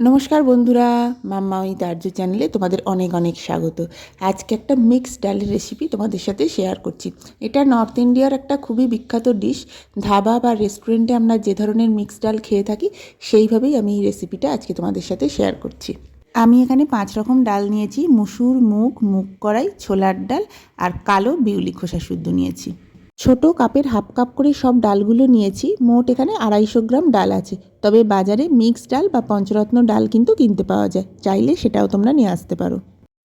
নমস্কার বন্ধুরা, মাম্মা ওই দার্য চ্যানেলে তোমাদের অনেক অনেক স্বাগত। আজকে একটা মিক্সড ডালের রেসিপি তোমাদের সাথে শেয়ার করছি। এটা নর্থ ইন্ডিয়ার একটা খুবই বিখ্যাত ডিশ ধাবা বা রেস্টুরেন্টে আমরা যে ধরনের মিক্সড ডাল খেয়ে থাকি, সেইভাবেই আমি এই রেসিপিটা আজকে তোমাদের সাথে শেয়ার করছি। আমি এখানে পাঁচ রকম ডাল নিয়েছি। মুসুর, মুগ মুগ কড়াই, ছোলার ডাল আর কালো বিউলি খোসা শুদ্ধ নিয়েছি। ছোট কাপের হাফ কাপ করে সব ডালগুলো নিয়েছি। মোট এখানে আড়াইশো গ্রাম ডাল আছে। তবে বাজারে মিক্স ডাল বা পঞ্চরত্ন ডাল কিন্তু কিনতে পাওয়া যায়। চাইলে সেটাও তোমরা নিয়ে আসতে পারো।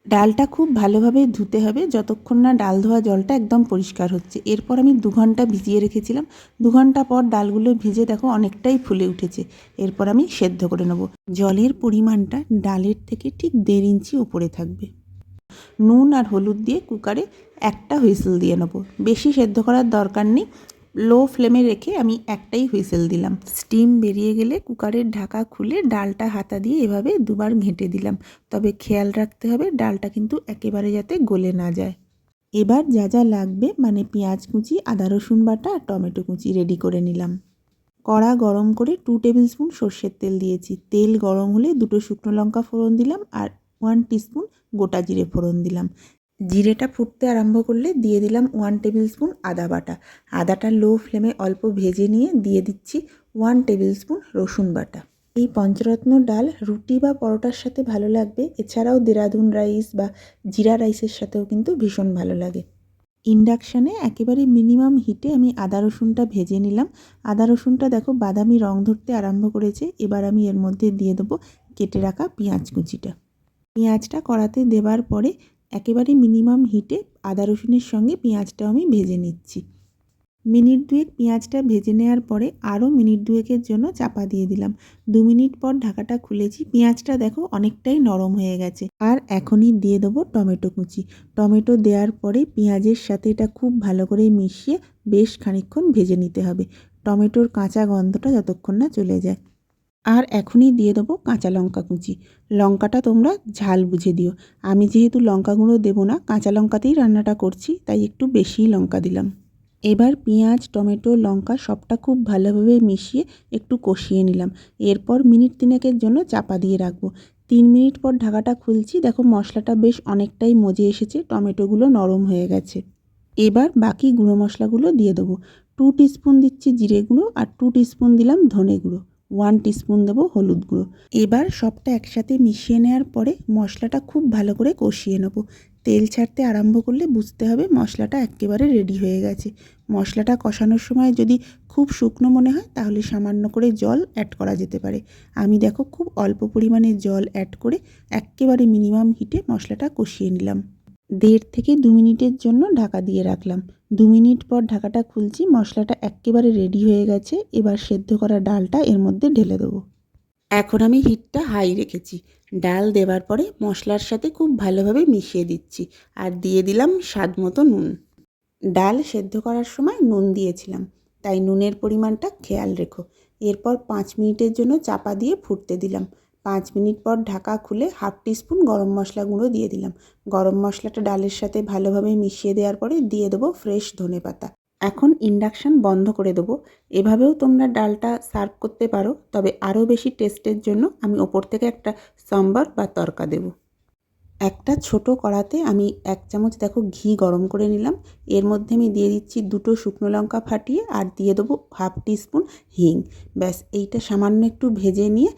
ডালটা খুব ভালোভাবে ধুতে হবে। যতক্ষণ না ডাল ধোয়া জলটা একদম পরিষ্কার হচ্ছে। এরপর আমি দু ঘণ্টা ভিজিয়ে রেখেছিলাম। দু ঘণ্টা পর ডালগুলো ভিজে দেখো অনেকটাই ফুলে উঠেছে। এরপর আমি সেদ্ধ করে নেব। জলের পরিমাণটা ডালের থেকে ঠিক দেড় ইঞ্চি উপরে থাকবে। নুন আর হলুদ দিয়ে কুকারে একটা হুইসেল দিয়ে নেব। বেশি সেদ্ধ করার দরকার নেই। লো ফ্লেমে রেখে আমি একটাই হুইসেল দিলাম। স্টিম বেরিয়ে গেলে কুকারের ঢাকা খুলে ডালটা হাতা দিয়ে এভাবে দুবার ঘেঁটে দিলাম। তবে খেয়াল রাখতে হবে, ডালটা কিন্তু একেবারে যাতে গলে না যায়। এবার যা যা লাগবে মানে পেঁয়াজ কুচি, আদা রসুন বাটা, আর টমেটো কুচি রেডি করে নিলাম। কড়া গরম করে টু টেবিল স্পুন সর্ষের তেল দিয়েছি। তেল গরম হলে দুটো শুকনো লঙ্কা ফোড়ন দিলাম, আর ওয়ান টিস্পুন গোটা জিরে ফোড়ন দিলাম। জিরেটা ফুটতে আরম্ভ করলে দিয়ে দিলাম ওয়ান টেবিল স্পুন আদা বাটা। আদাটা লো ফ্লেমে অল্প ভেজে নিয়ে দিয়ে দিচ্ছি ওয়ান টেবিল স্পুন রসুন বাটা। এই পঞ্চরত্ন ডাল রুটি বা পরোটার সাথে ভালো লাগবে। এছাড়াও দেরাদুন রাইস বা জিরা রাইসের সাথেও কিন্তু ভীষণ ভালো লাগে। ইন্ডাকশানে একেবারে মিনিমাম হিটে আমি আদা রসুনটা ভেজে নিলাম। আদা রসুনটা দেখো বাদামি রং ধরতে আরম্ভ করেছে। এবার আমি এর মধ্যে দিয়ে দেবো কেটে রাখা পেঁয়াজ কুচিটা। পেঁয়াজটা কড়াতে দেবার পরে একেবারে মিনিমাম হিটে আদা রসুনের সঙ্গে পেঁয়াজটাও আমি ভেজে নিচ্ছি। মিনিট দুয়েক পেঁয়াজটা ভেজে নেওয়ার পরে আরও মিনিট দুয়েকের জন্য চাপা দিয়ে দিলাম। দু মিনিট পর ঢাকাটা খুলেছি। পেঁয়াজটা দেখো অনেকটাই নরম হয়ে গেছে। আর এখনই দিয়ে দেবো টমেটো কুচি। টমেটো দেওয়ার পরে পেঁয়াজের সাথে এটা খুব ভালো করে মিশিয়ে বেশ খানিক্ষণ ভেজে নিতে হবে। টমেটোর কাঁচা গন্ধটা যতক্ষণ না চলে যায়। আর এখনই দিয়ে দেবো কাঁচা লঙ্কা কুচি। লঙ্কাটা তোমরা ঝাল বুঝে দিও। আমি যেহেতু লঙ্কা গুঁড়ো দেবো না, কাঁচা লঙ্কাতেই রান্নাটা করছি, তাই একটু বেশিই লঙ্কা দিলাম। এবার পেঁয়াজ, টমেটো, লঙ্কা সবটা খুব ভালোভাবে মিশিয়ে একটু কষিয়ে নিলাম। এরপর মিনিট তিনেকের জন্য চাপা দিয়ে রাখব। তিন মিনিট পর ঢাকাটা খুলছি, দেখো মশলাটা বেশ অনেকটাই মজে এসেছে, টমেটোগুলো নরম হয়ে গেছে। এবার বাকি গুঁড়ো মশলাগুলো দিয়ে দেবো। টু টিস্পুন দিচ্ছি জিরে গুঁড়ো আর টু টিস্পুন দিলাম ধনে গুঁড়ো। ওয়ান টিস্পুন দেবো হলুদ গুঁড়ো। এবার সবটা একসাথে মিশিয়ে নেওয়ার পরে মশলাটা খুব ভালো করে কষিয়ে নেব। তেল ছাড়তে আরম্ভ করলে বুঝতে হবে মশলাটা একেবারে রেডি হয়ে গেছে। মশলাটা কষানোর সময় যদি খুব শুকনো মনে হয় তাহলে সামান্য করে জল অ্যাড করা যেতে পারে। আমি দেখো খুব অল্প পরিমাণে জল অ্যাড করে একেবারে মিনিমাম হিটে মশলাটা কষিয়ে নিলাম। দেড় থেকে দু মিনিটের জন্য ঢাকা দিয়ে রাখলাম। দু মিনিট পর ঢাকাটা খুলছি, মশলাটা একেবারে রেডি হয়ে গেছে। এবার সেদ্ধ করা ডালটা এর মধ্যে ঢেলে দেবো। এখন আমি হিটটা হাই রেখেছি। ডাল দেওয়ার পরে মশলার সাথে খুব ভালোভাবে মিশিয়ে দিচ্ছি আর দিয়ে দিলাম স্বাদ মতো নুন। ডাল সেদ্ধ করার সময় নুন দিয়েছিলাম, তাই নুনের পরিমাণটা খেয়াল রেখো। এরপর পাঁচ মিনিটের জন্য চাপা দিয়ে ফুটতে দিলাম। পাঁচ মিনিট পর ঢাকা খুলে হাফ টিস্পুন গরম মশলা গুঁড়ো দিয়ে দিলাম। গরম মশলাটা ডালের সাথে ভালোভাবে মিশিয়ে দেওয়ার পরে দিয়ে দেবো ফ্রেশ ধনে পাতা এখন ইন্ডাকশান বন্ধ করে দেবো। এভাবেও তোমরা ডালটা সার্ভ করতে পারো, তবে আরও বেশি টেস্টের জন্য আমি ওপর থেকে একটা সাম্বার বা তরকা দেব। একটা ছোট কড়াতে আমি এক চামচ দেখো ঘি গরম করে নিলাম। এর মধ্যে আমি দিয়ে দিচ্ছি দুটো শুকনো লঙ্কা ফাটিয়ে আর দিয়ে দেবো হাফ টিস্পুন হিং। ব্যাস, এইটা সামান্য একটু ভেজে নিয়ে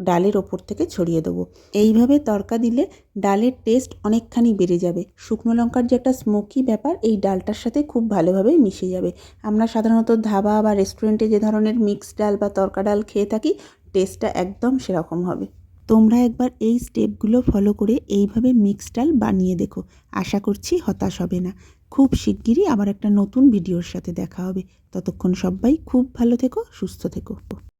ডালের ওপর থেকে ছড়িয়ে দেবো। এইভাবে তরকা দিলে ডালের টেস্ট অনেকখানি বেড়ে যাবে। শুকনো লঙ্কার যে একটা স্মোকি ব্যাপার, এই ডালটার সাথে খুব ভালোভাবে মিশে যাবে। আমরা সাধারণত ধাবা বা রেস্টুরেন্টে যে ধরনের মিক্স ডাল বা তরকা ডাল খেয়ে থাকি টেস্টটা একদম সেরকম হবে। তোমরা একবার এই স্টেপগুলো ফলো করে এইভাবে মিক্স ডাল বানিয়ে দেখো। আশা করছি হতাশ হবে না। খুব শিগগিরই আবার একটা নতুন ভিডিওর সাথে দেখা হবে। ততক্ষণ সবাই খুব ভালো থেকো, সুস্থ থেকো।